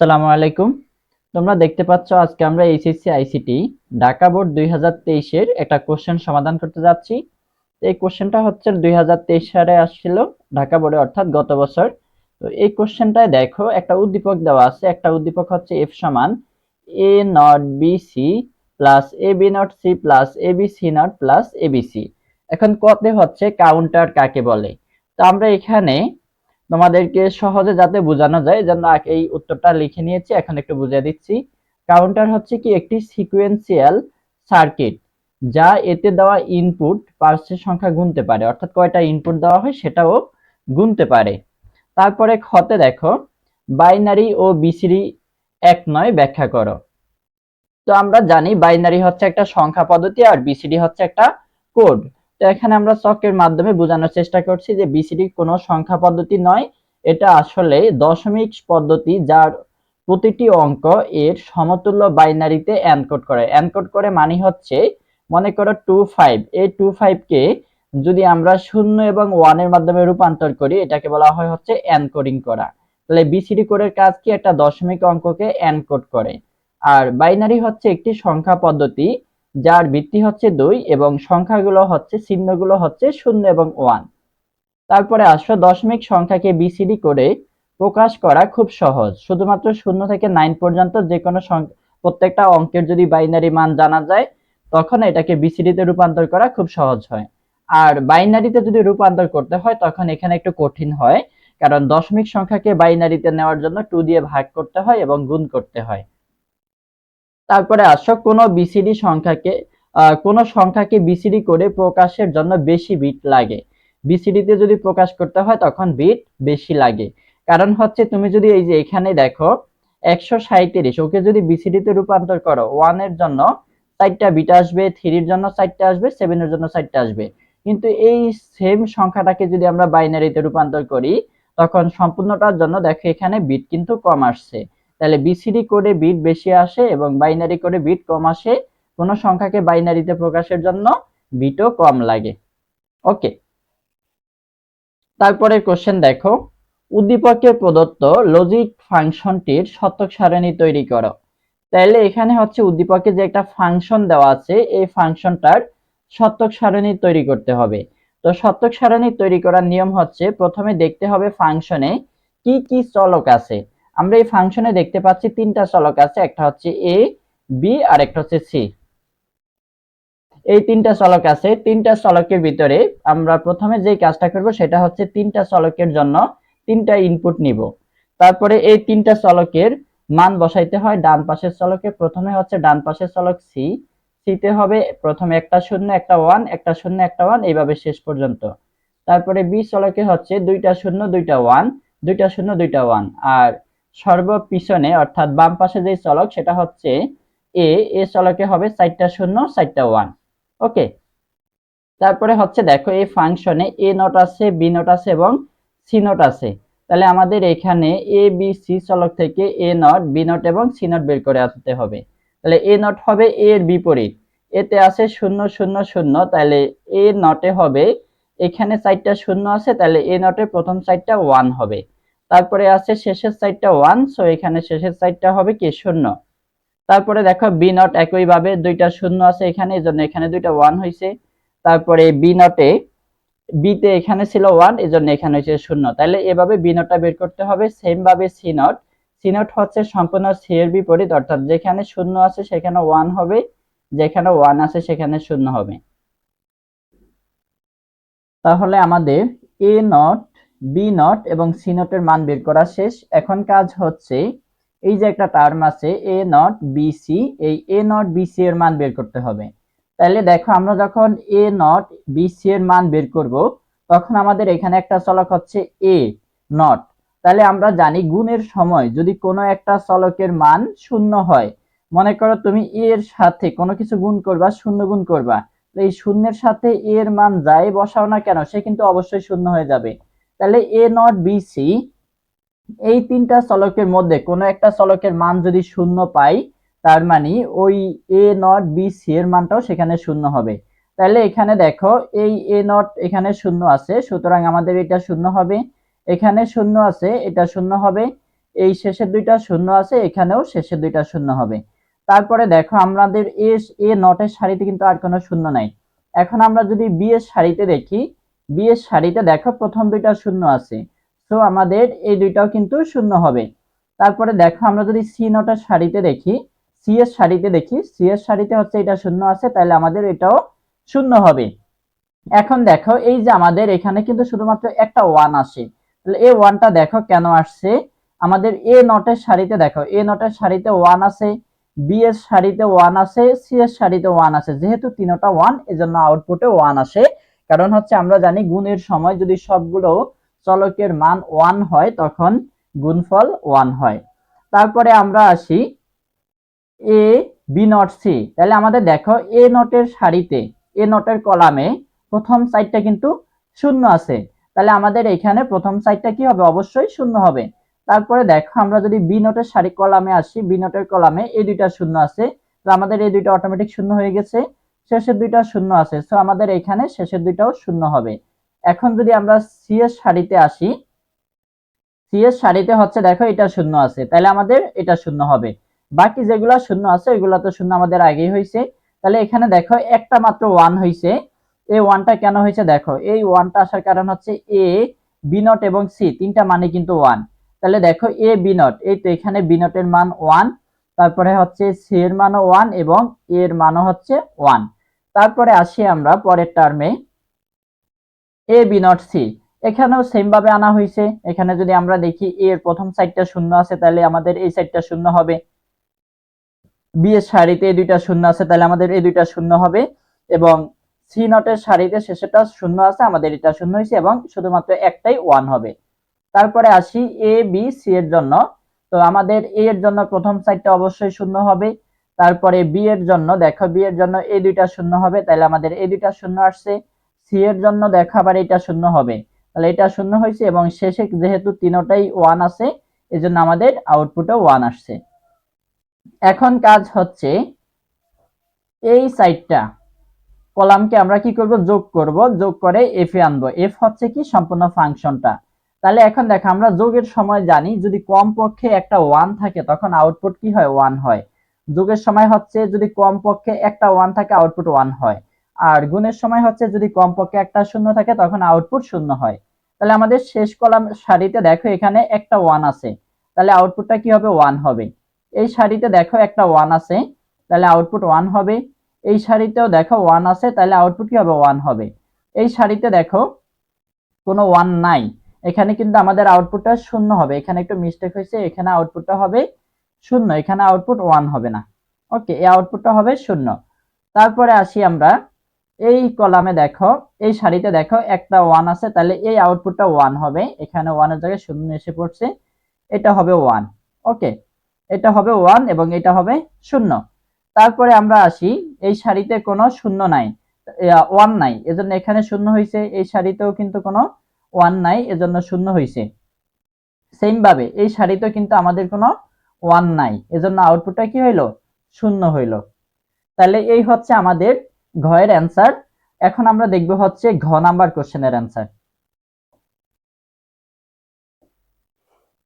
আসসালামু আলাইকুম। তোমরা দেখতে পাচ্ছ আজকে আমরা এইচএসসি, আইসিটি, ঢাকা বোর্ড দুই হাজার একটা কোশ্চেন সমাধান করতে যাচ্ছি। এই কোশ্চেনটা হচ্ছে দুই হাজার তেইশ সালে আসছিল ঢাকা বোর্ডে, অর্থাৎ গত বছর। তো এই কোশ্চেনটায় দেখো, একটা উদ্দীপক দেওয়া আছে। একটা উদ্দীপক হচ্ছে এফ সমান A not B C plus A B not C plus A B C not plus A B C. এখন কতে হচ্ছে, কাউন্টার কাকে বলে? তো আমরা এখানে তোমাদেরকে সহজে যাতে বোঝানো যায় যেন এই উত্তরটা লিখে নিয়েছি, এখন একটু বুঝিয়ে দিচ্ছি। কাউন্টার হচ্ছে কি একটি সিকুয়েন্সিয়াল সার্কিট যা এতে দেওয়া ইনপুট পার্সের সংখ্যা গুনতে পারে। অর্থাৎ কয়টা ইনপুট দেওয়া হয় সেটাও গুনতে পারে। তারপরে খতে দেখো বাইনারি ও বিসিরি এক নয় ব্যাখ্যা করো। তো আমরা জানি বাইনারি হচ্ছে একটা সংখ্যা পদ্ধতি আর বিসিডি হচ্ছে একটা কোড তো এখানে আমরা চকের মাধ্যমে বোঝানোর চেষ্টা করছি যে বিসিডি কোনো সংখ্যা পদ্ধতি নয়। এটা আসলে দশমিক পদ্ধতি যার প্রতিটি অঙ্ক এর সমতুল্য বাইনারিতে এনকোড করে। এনকোড করে মানে হচ্ছে, মনে করো টু ফাইভ। এই টু ফাইভকে যদি আমরা শূন্য এবং ওয়ানের মাধ্যমে রূপান্তর করি, এটাকে বলা হয় হচ্ছে এনকোডিং করা। তাহলে বিসিডি কোডের কাজ কি? একটা দশমিক অঙ্ককে এনকোড করে। আর বাইনারি হচ্ছে একটি সংখ্যা পদ্ধতি যার ভিত্তি হচ্ছে দুই এবং সংখ্যাগুলো হচ্ছে, চিহ্নগুলো হচ্ছে শূন্য এবং ওয়ান। তারপরে আসো, দশমিক সংখ্যাকে বিসিডি করে প্রকাশ করা খুব সহজ। শুধুমাত্র শূন্য থেকে নাইন পর্যন্ত যে কোনো প্রত্যেকটা অঙ্কের যদি বাইনারি মান জানা যায়, তখন এটাকে বিসিডিতে রূপান্তর করা খুব সহজ হয়। আর বাইনারিতে যদি রূপান্তর করতে হয়, তখন এখানে একটু কঠিন হয়, কারণ দশমিক সংখ্যাকে বাইনারিতে নেওয়ার জন্য টু দিয়ে ভাগ করতে হয় এবং গুণ করতে হয়। তারপরে আসো, কোনো বিসিডি সংখ্যাকে কোনো সংখ্যাকে বিসিডি করে প্রকাশের জন্য বেশি বিট লাগে। বিসিডিতে যদি প্রকাশ করতে হয় তখন বিট বেশি লাগে। কারণ হচ্ছে তুমি যদি এই যে এখানে দেখো, একশো সাঁত্রিশ ওকে যদি বিসিডিতে রূপান্তর করো ওয়ানের জন্য চারটা বিট আসবে থ্রির জন্য চারটা আসবে সেভেনের জন্য চারটা আসবে। কিন্তু এই সেম সংখ্যাটাকে যদি আমরা বাইনারিতে রূপান্তর করি, তখন সম্পূর্ণটার জন্য দেখো এখানে বিট কিন্তু কম আসছে। তাহলে বিসিডি কোডে বিট বেশি আসে এবং বাইনারি কোডে বিট কম আসে, কোনো সংখ্যাকে বাইনারিতে প্রকাশের জন্য বিটও কম লাগে। ওকে তারপরে কোশ্চেন দেখো। উদ্দীপকের প্রদত্ত লজিক ফাংশনটির শতক সারণী তৈরি করো। তাহলে এখানে হচ্ছে উদ্দীপকে যে একটা ফাংশন দেওয়া আছে, এই ফাংশনটার শতক সারণী তৈরি করতে হবে। তো শতক সারণী তৈরি করার নিয়ম হচ্ছে প্রথমে দেখতে হবে ফাংশনে কি কি চলক আছে। আমরা এই ফাংশনে দেখতে পাচ্ছি তিনটা চলক আছে, একটা হচ্ছে এ বি আর একটা হচ্ছে সি এই তিনটা চলক আছে, তিনটা চলকের ভিতরে আমরা প্রথমে যে কাজটা করব সেটা হচ্ছে তিনটা চলকের জন্য তিনটা ইনপুট নিব। তারপরে এই তিনটা চলকের মান বসাইতে হয় ডান পাশের চলকে প্রথমে হচ্ছে ডান পাশের চলক সি সিতে হবে প্রথমে একটা শূন্য, একটা ওয়ান একটা শূন্য, একটা ওয়ান এইভাবে শেষ পর্যন্ত। তারপরে বি চলকে হচ্ছে দুইটা শূন্য, দুইটা ওয়ান দুইটা শূন্য, দুইটা ওয়ান আর সর্ব পিছনে অর্থাৎ বাম পাশে যে চলক, সেটা হচ্ছে এ এ চলকে হবে চারটা শূন্য চারটা ওয়ান ওকে তারপরে হচ্ছে দেখো, এই ফাংশনে এ নোট আছে বি নোট আছে এবং সি নোট আছে। তাহলে আমাদের এখানে এ বি সি চলক থেকে এ নট বি নট এবং সি নট বের করে আসতে হবে। তাহলে এ নট হবে এ এর বিপরীত। এতে আছে শূন্য শূন্য শূন্য। তাহলে এ নটে হবে, এখানে চারটা শূন্য আছে, তাহলে এ নটে প্রথম সাইডটা ওয়ান হবে। তারপরে আছে শেষের সাইডটা ওয়ান সো এখানে শেষের সাইডটা হবে কি, শূন্য। তারপরে দেখো বি নট একইভাবে দুইটা শূন্য আছে এখানে এই জন্য এখানে দুইটা ওয়ান হয়েছে তারপরে বি নটে বিতে এখানে ছিল ওয়ান এই জন্য এখানে হয়েছে শূন্য। তাহলে এভাবে বি নটটা বের করতে হবে সেম ভাবে সি নট সি নট হচ্ছে সম্পূর্ণ সি এর বিপরীত, অর্থাৎ যেখানে শূন্য আছে সেখানে ওয়ান হবে, যেখানে ওয়ান আছে সেখানে শূন্য হবে। তাহলে আমাদের এ নট বি নট এবং সি নটের মান বের করা শেষ। এখন কাজ হচ্ছে, এই যে একটা টার্ম আছে এ নট বি সি এই এ নট বি সি এর মান বের করতে হবে। তাহলে দেখো, আমরা যখন এ নট বি সি এর মান বের করব, তখন আমাদের এখানে একটা চলক হচ্ছে এ নট তাহলে আমরা জানি গুণের সময় যদি কোনো একটা চলকের মান শূন্য হয়, মনে করো তুমি এ এর সাথে কোনো কিছু গুণ করবা, শূন্য গুণ করবা। এই শূন্যের সাথে এর মান যাই বসাও না কেন, সে কিন্তু অবশ্যই শূন্য হয়ে যাবে। তাহলে এ নট বি সি এই তিনটা চলকের মধ্যে কোনো একটা চলকের মান যদি শূন্য পাই, তার মানে ওই এ নট বি সি এর মানটাও সেখানে শূন্য হবে। তাহলে এখানে দেখো, এই এ নট এখানে শূন্য আছে, সুতরাং আমাদের এটা শূন্য হবে। এখানে শূন্য আছে, এটা শূন্য হবে। এই শেষের দুইটা শূন্য আছে, এখানেও শেষের দুইটা শূন্য হবে। তারপরে দেখো, আমাদের এ এ নটের সারিতে কিন্তু আর কোনো শূন্য নাই। এখন আমরা যদি বি এর সারিতে দেখি বি এর সারিতে দেখো প্রথম দুইটা শূন্য আছে। তো আমাদের এই দুইটাও কিন্তু শূন্য হবে। তারপরে দেখো, আমরা যদি সি নটের সারিতে দেখি সি এর সারিতে দেখি সি এর সারিতে হচ্ছে এটা শূন্য আছে, তাহলে আমাদের এটাও শূন্য হবে। এখন দেখো, এই যে আমাদের এখানে কিন্তু শুধুমাত্র একটা ওয়ান আসে। তাহলে এই ওয়ানটা দেখো কেন আসছে? আমাদের এ নটের সারিতে দেখো এ নটের সারিতে ওয়ান আছে বি এর সারিতে ওয়ান আছে সি এর সারিতে ওয়ান আছে। যেহেতু তিনটা ওয়ান এজন্য আউটপুটে ওয়ান আসে। কারণ হচ্ছে আমরা জানি গুণের সময় যদি সবগুলো চলকের মান ওয়ান হয়, তখন গুণফল ওয়ান হয়। তারপরে আমরা আসি এ বি নট সি তাহলে আমাদের দেখো এ নটের সারিতে এ নটের কলামে প্রথম সাইডটা কিন্তু শূন্য আছে। তাহলে আমাদের এখানে প্রথম সাইডটা কি হবে? অবশ্যই শূন্য হবে। তারপরে দেখো, আমরা যদি বি নোটের সারি কলামে আসি বি নোটের কলামে এই দুইটা শূন্য আছে, তো আমাদের এই দুইটা অটোমেটিক শূন্য হয়ে গেছে। শেষের দুইটা শূন্য আছে। সো আমাদের এখানে শেষের দুইটাও শূন্য হবে। এখন যদি আমরা সি এর সারিতে আসি সি এর সারিতে হচ্ছে দেখো এটা শূন্য আছে, তাহলে আমাদের এটা শূন্য হবে। বাকি যেগুলো শূন্য আছে, ওইগুলো তো শূন্য আমাদের আগেই হয়েছে তাহলে এখানে দেখো একটা মাত্র ওয়ান হয়েছে এই ওয়ানটা কেন হয়েছে দেখো, এই ওয়ানটা আসার কারণ হচ্ছে এ বি নট এবং সি তিনটা মানে কিন্তু ওয়ান তাহলে দেখো এ বি নট এই তো এখানে বি নটের মান ওয়ান তারপরে হচ্ছে সি এর মানও ওয়ান এবং এর মানও হচ্ছে ওয়ান তারপরে আসি আমরা পরের টার্মে এ। বি নট সি এখানেও সেম ভাবে আনা হয়েছে এখানে যদি আমরা দেখি এ এর প্রথম সাইডটা শূন্য আছে, তাহলে আমাদের এই সাইডটা শূন্য হবে। বি এর সারিতে এই দুইটা শূন্য আছে, তাহলে আমাদের এই দুইটা শূন্য হবে। এবং সি নটের সারিতে শেষেরটা শূন্য আছে, আমাদের এটা শূন্য হয়েছে এবং শুধুমাত্র একটাই ওয়ান হবে। তারপরে আসি এ বি সি এর জন্য। তো আমাদের এ এর জন্য প্রথম সাইডটা অবশ্যই শূন্য হবে। তারপরে বি এর জন্য, দেখো বি এর জন্য এই দুইটা শূন্য হবে তাহলে আমাদের এই দুইটা শূন্য আসছে সি এর জন্য দেখো আবার এটা শূন্য হবে। তাহলে এটা শূন্য হয়েছে এবং শেষে যেহেতু তিনোটাই ওয়ান আছে, এজন্য আমাদের আউটপুটে ওয়ান আসছে। এখন কাজ হচ্ছে এই সাইডটা কলামকে আমরা কি করব? যোগ করব। যোগ করে এফ এ আনব। এফ হচ্ছে কি? সম্পূর্ণ ফাংশনটা। তাহলে এখন দেখো, আমরা যোগের সময় জানি, যদি কম পক্ষে একটা ওয়ান থাকে, তখন আউটপুট কি হয়? ওয়ান হয়। যোগের সময় হচ্ছে যদি কম পক্ষে একটা ওয়ান থাকে আউটপুট ওয়ান হয়। আর গুণের সময় হচ্ছে যদি কম পক্ষে একটা শূন্য থাকে, তখন আউটপুট শূন্য হয়। তাহলে আমাদের শেষ কলাম সারিতে দেখো এখানে একটা ওয়ান আছে। তাহলে আউটপুটটা কি হবে? ওয়ান হবে। এই সারিতে দেখো একটা ওয়ান আছে। তাহলে আউটপুট ওয়ান হবে। এই সারিতেও দেখো ওয়ান আছে, তাহলে আউটপুট কি হবে? ওয়ান হবে। এই সারিতে দেখো কোনো ওয়ান নাই। এখানে কিন্তু আমাদের আউটপুটটা শূন্য হবে। এখানে একটু মিস্টেক হয়েছে, এখানে আউটপুটটা হবে। শূন্য, এখানে আউটপুট ওয়ান হবে না। ওকে এই আউটপুটটা হবে শূন্য। তারপরে আসি আমরা, এই কলামে দেখো, এই সারিতে দেখো, একটা ওয়ান আছে, তাহলে এই আউটপুটটা ওয়ান হবে। এখানে ওয়ানের জায়গায় শূন্য এসে পড়ছে। এটা হবে ওয়ান ওকে এটা হবে ওয়ান এবং এটা হবে শূন্য। তারপরে আমরা আসি, এই সারিতে কোনো শূন্য নাই। ওয়ান নাই। এজন্য এখানে শূন্য হয়েছে এই সারিতেও কিন্তু কোনো ওয়ান নাই, এজন্য শূন্য হয়েছে সেম ভাবে, এই সারিতেও কিন্তু আমাদের কোনো ওয়ান নাই। এজন্য আউটপুটটা কি হইল? শূন্য হইল। তাহলে এই হচ্ছে আমাদের ঘয়ের অ্যান্সার এখন আমরা দেখব হচ্ছে ঘ নাম্বার কোশ্চেনের অ্যান্সার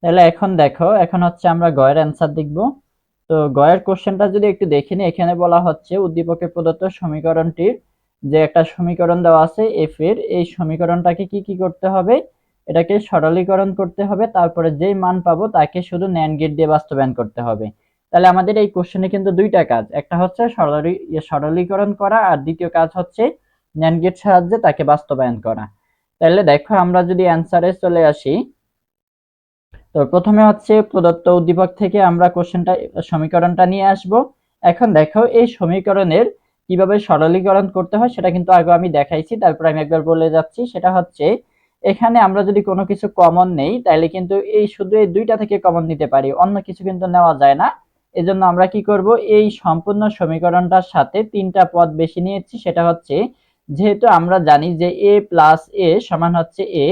তাহলে এখন দেখো, এখন হচ্ছে আমরা গয়ের অ্যান্সার দেখব। তো গয়ের কোশ্চেনটা যদি একটু দেখে নিই, এখানে বলা হচ্ছে উদ্দীপকের প্রদত্ত সমীকরণটির যে একটা সমীকরণ দেওয়া আছে এফ এর, এই সমীকরণটাকে কি কি করতে হবে? এটাকে সরলীকরণ করতে হবে, তারপরে যেই মান পাবো তাকে শুধু ন্যান্ড গেট দিয়ে বাস্তবায়ন করতে হবে। তাহলে আমাদের এই কোশ্চেনে কিন্তু দুইটা কাজ, একটা হচ্ছে সরলী, সরলীকরণ করা আর দ্বিতীয় কাজ হচ্ছে ন্যান্ড গেট সাহায্যে তাকে বাস্তবায়ন করা। তাহলে দেখো আমরা যদি অ্যান্সারে চলে আসি, তো প্রথমে হচ্ছে প্রদত্ত উদ্দীপক থেকে আমরা কোশ্চেনটা সমীকরণটা নিয়ে আসব। এখন দেখো এই সমীকরণের কীভাবে সরলীকরণ করতে হয় সেটা কিন্তু আগে আমি দেখাইছি, তারপর আমি একবার বলে যাচ্ছি। সেটা হচ্ছে এখানে আমরা যদি কোনো কিছু কমন নেই তাহলে কিন্তু এই শুধু এই দুইটা থেকে কমন নিতে পারি, অন্য কিছু কিন্তু নেওয়া যায় না। এজন্য আমরা কি করব, এই সম্পূর্ণ সমীকরণটার সাথে তিনটা পদ বেশি নিয়েছি, সেটা হচ্ছে যেহেতু আমরা জানি যে এ প্লাস এ সমান হচ্ছে এ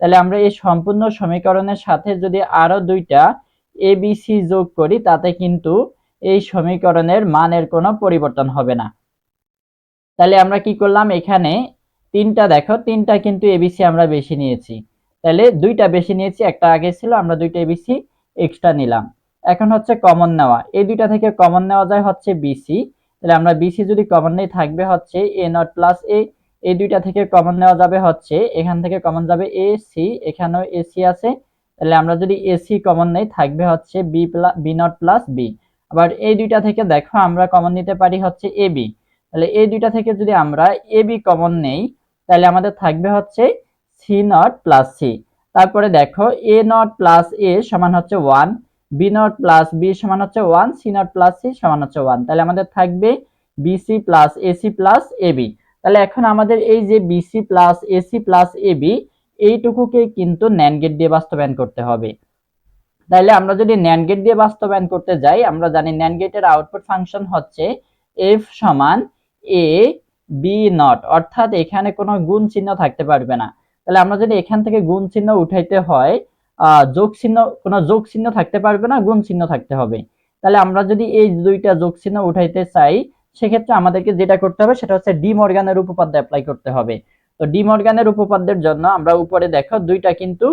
তাহলে আমরা এই সম্পূর্ণ সমীকরণের সাথে যদি আরও দুইটা এ সি যোগ করি, তাতে কিন্তু এই সমীকরণের মানের কোনো পরিবর্তন হবে না। তাহলে আমরা কি করলাম, এখানে তিনটা দেখো, তিনটা কিন্তু এবিসি আমরা বেশি নিয়েছি। তাহলে দুইটা বেশি নিয়েছি, একটা আগে ছিল, আমরা দুইটা এবিসি এক্সট্রা নিলাম। এখন হচ্ছে কমন নেওয়া। এই দুইটা থেকে কমন নেওয়া যায় হচ্ছে বিসি তাহলে আমরা বিসি যদি কমন নেই, থাকবে হচ্ছে এ নট প্লাস এ এই দুইটা থেকে কমন নেওয়া যাবে হচ্ছে, এখান থেকে কমন যাবে এ সি এখানেও এসি আছে। তাহলে আমরা যদি এসি কমন নেই, থাকবে হচ্ছে B plus B not plus B আবার এই দুইটা থেকে দেখো, আমরা কমন নিতে পারি হচ্ছে এ বি তাহলে এই দুইটা থেকে যদি আমরা এ বি কমন নেই তাহলে আমাদের থাকবে হচ্ছে সি নট প্লাস সি তারপরে দেখো এ নট প্লাস এ সমান হচ্ছে one B not plus B সমান হচ্ছে one C not plus C সমান হচ্ছে ওয়ান তাহলে আমাদের থাকবে BC plus AC plus AB তাহলে এখন আমাদের এই যে BC plus AC plus AB এইটুকুকে কিন্তু ন্যান্ড গেট দিয়ে বাস্তবায়ন করতে হবে। তাহলে আমরা যদি ন্যান্ড গেট দিয়ে বাস্তবায়ন করতে যাই, আমরা জানি ন্যান্ড গেটের আউটপুট ফাংশন হচ্ছে এফ সমান এ বি নট অর্থাৎ এখানে কোনো গুণ চিহ্ন থাকতে পারবে না। তাহলে আমরা যদি এখান থেকে গুণ চিহ্ন উঠাইতে হয় যোগ চিহ্ন, কোনো যোগ চিহ্ন থাকতে পারবে না, গুণ চিহ্ন থাকতে হবে। তাহলে আমরা যদি এই দুইটা যোগ চিহ্ন উঠাইতে চাই, সেক্ষেত্রে আমাদেরকে যেটা করতে হবে, সেটা হচ্ছে ডি মর্গানের উপপাদ্য অ্যাপ্লাই করতে হবে। তো ডি মর্গানের উপপাদ্যের জন্য আমরা উপরে দেখো, দুইটা কিন্তু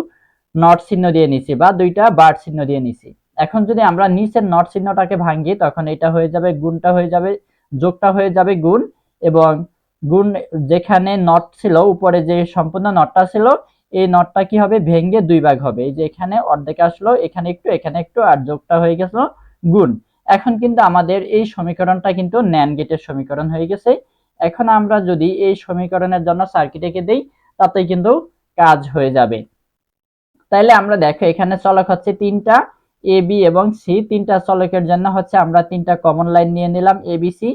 নট চিহ্ন দিয়ে নিছি বা দুইটা বার চিহ্ন দিয়ে নিছি। এখন যদি আমরা নিচের নট চিহ্নটাকে ভাঙি তখন এটা হয়ে যাবে, গুণটা হয়ে যাবে, যোগটা হয়ে যাবে গুণ। এবং গুণ যেখানে নট ছিল, উপরে যে সম্পূর্ণ নটটা ছিল, এই নটটা কি হবে? ভেঙে দুই ভাগ হবে। এই যে এখানে অর্ধেক আসলো, এখানে একটু এখানে একটু, আর যোগটা হয়ে গেছিল গুণ। এখন কিন্তু আমাদের এই সমীকরণটা কিন্তু ন্যান গেটের সমীকরণ হয়ে গেছে। এখন আমরা যদি এই সমীকরণের জন্য সার্কিট এঁকে দেই, তাতে কিন্তু কাজ হয়ে যাবে। তাইলে আমরা দেখো, এখানে চলক হচ্ছে তিনটা এ বি এবং সি তিনটা চলকের জন্য হচ্ছে আমরা তিনটা কমন লাইন নিয়ে নিলাম এ বি সি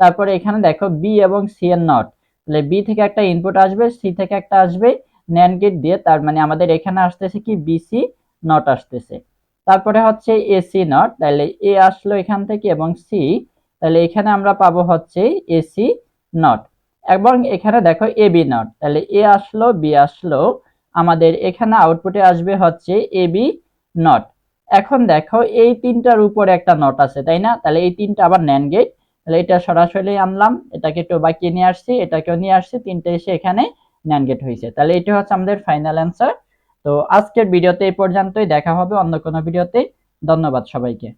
তারপরে এখানে দেখো বি এবং সি এর নট তাহলে বি থেকে একটা ইনপুট আসবে সি থেকে একটা আসবে ন্যান গেট দিয়ে তার মানে আমাদের এখানে আসতেছে কি? বিসি নট আসতেছে। তারপরে হচ্ছে এসি নট তাহলে এ আসলো এখান থেকে এবং সি তাহলে এখানে আমরা পাবো হচ্ছে এসি নট এবং এখানে দেখো এ বি নট তাহলে এ আসলো বি আসলো, আমাদের এখানে আউটপুটে আসবে হচ্ছে এ বি নট এখন দেখো এই তিনটার উপরে একটা নট আছে, তাই না? তাহলে এই তিনটা আবার ন্যান গেট তাহলে এটা সরাসরি আনলাম, এটাকে একটু বাকিয়ে নিয়ে আসছি, এটাকেও নিয়ে আসছি, তিনটে এসে এখানে ন্যান গেট হয়েছে। তাহলে এটা হচ্ছে আমাদের ফাইনাল অ্যান্সার তো আজকের ভিডিওতে এই পর্যন্তই, দেখা হবে অন্য কোনো ভিডিওতে। ধন্যবাদ সবাইকে।